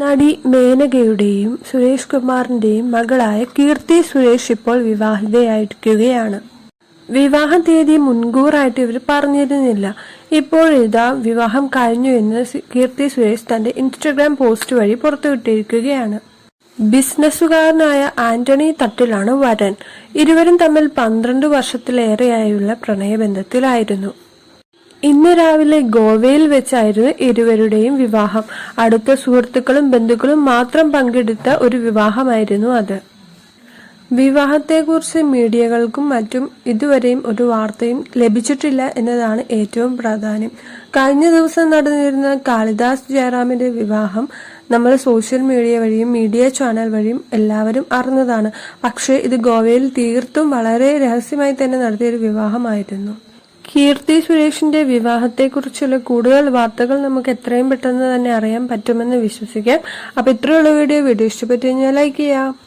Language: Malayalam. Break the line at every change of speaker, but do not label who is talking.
നടി മേനകയുടെയും സുരേഷ് കുമാറിന്റെയും മകളായ കീർത്തി സുരേഷ് ഇപ്പോൾ വിവാഹിതയായിരിക്കുകയാണ്. വിവാഹ തീയതി മുൻകൂറായിട്ട് ഇവർ പറഞ്ഞിരുന്നില്ല. ഇപ്പോഴിതാ വിവാഹം കഴിഞ്ഞു എന്ന് കീർത്തി സുരേഷ് തന്റെ ഇൻസ്റ്റഗ്രാം പോസ്റ്റ് വഴി പുറത്തുവിട്ടിരിക്കുകയാണ്. ബിസിനസ്സുകാരനായ ആന്റണി തട്ടിലാണ് വരൻ. ഇരുവരും തമ്മിൽ പന്ത്രണ്ട് വർഷത്തിലേറെയായുള്ള പ്രണയബന്ധത്തിലായിരുന്നു. ഇന്ന് രാവിലെ ഗോവയിൽ വെച്ചായിരുന്നു ഇരുവരുടെയും വിവാഹം. അടുത്ത സുഹൃത്തുക്കളും ബന്ധുക്കളും മാത്രം പങ്കെടുത്ത ഒരു വിവാഹമായിരുന്നു അത്. വിവാഹത്തെക്കുറിച്ച് മീഡിയകൾക്കും മറ്റും ഇതുവരെയും ഒരു വാർത്തയും ലഭിച്ചിട്ടില്ല എന്നതാണ് ഏറ്റവും പ്രാധാന്യം. കഴിഞ്ഞ ദിവസം നടന്നിരുന്ന കാളിദാസ് ജയറാമിന്റെ വിവാഹം നമ്മൾ സോഷ്യൽ മീഡിയ വഴിയും മീഡിയ ചാനൽ വഴിയും എല്ലാവരും അറിഞ്ഞതാണ്. പക്ഷേ ഇത് ഗോവയിൽ തീർത്തും വളരെ രഹസ്യമായി തന്നെ നടത്തിയൊരു വിവാഹമായിരുന്നു. കീർത്തി സുരേഷിന്റെ വിവാഹത്തെക്കുറിച്ചുള്ള കൂടുതൽ വാർത്തകൾ നമുക്ക് എത്രയും പെട്ടെന്ന് തന്നെ അറിയാൻ പറ്റുമെന്ന് വിശ്വസിക്കാം. അപ്പൊ ഇത്രയുള്ള വീഡിയോ. വീഡിയോ ഇഷ്ടപ്പെട്ടു കഴിഞ്ഞാൽ ലൈക്ക് ചെയ്യാം.